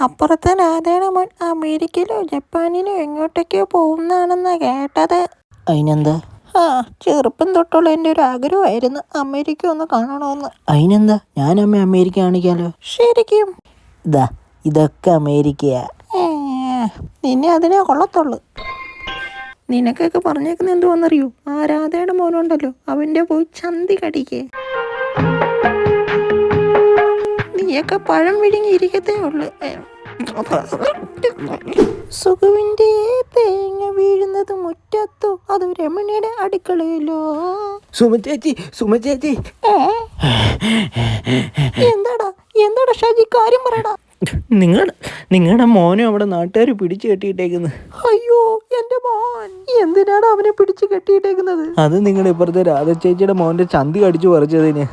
അപ്പുറത്തെ രാധയുടെ മോൻ അമേരിക്കയിലോ ജപ്പാനിലോ എങ്ങോട്ടേക്കോ പോകുന്നതാണെന്നാ കേട്ടത്. അതിനെന്താ ആ ചെറുപ്പം തൊട്ടുള്ള എന്റെ ഒരു ആഗ്രഹമായിരുന്നു അമേരിക്ക ഒന്ന് കാണണമെന്ന്. അതിനെന്താ ഞാൻ അമ്മ അമേരിക്ക കാണിക്കാലോ? ശരിക്കും. ഇതാ ഇതൊക്കെ അമേരിക്കയാ. നിന്നെ അതിനെ കൊള്ളത്തുള്ളു. നിനക്കൊക്കെ പറഞ്ഞേക്കുന്ന എന്തുവാന്നറിയോ? ആ രാധയുടെ മോനുണ്ടല്ലോ അവന്റെ പോയി ചന്തി കടിക്കേ. നീയൊക്കെ പഴം വിഴുങ്ങിയിരിക്കത്തേ ഉള്ളു. സുഖുവിന്റെ തേങ്ങ വീഴുന്നത് മുറ്റത്തു. അത് രമണിയുടെ അടുക്കളയിലോ? സുമ ചേച്ചി സുമ ചേച്ചി. ഏ? എന്താടാ? എന്താടാ ഷാജി? കാര്യം പറയടാ. നിങ്ങൾ നിങ്ങളുടെ മോനെ അവിടെ നാട്ടുകാർ പിടിച്ചു കെട്ടിയിട്ടേക്കുന്നത് അയ്യോ എന്റെ മോൻ. എന്തിനാണ് അവനെ പിടിച്ചു കെട്ടിയിട്ടേക്കുന്നത്? അത് നിങ്ങളുടെ ഇപ്പുറത്തെ രാധ ചേച്ചിയുടെ മോന്റെ ചന്തി കടിച്ചു പറിച്ചതിന്?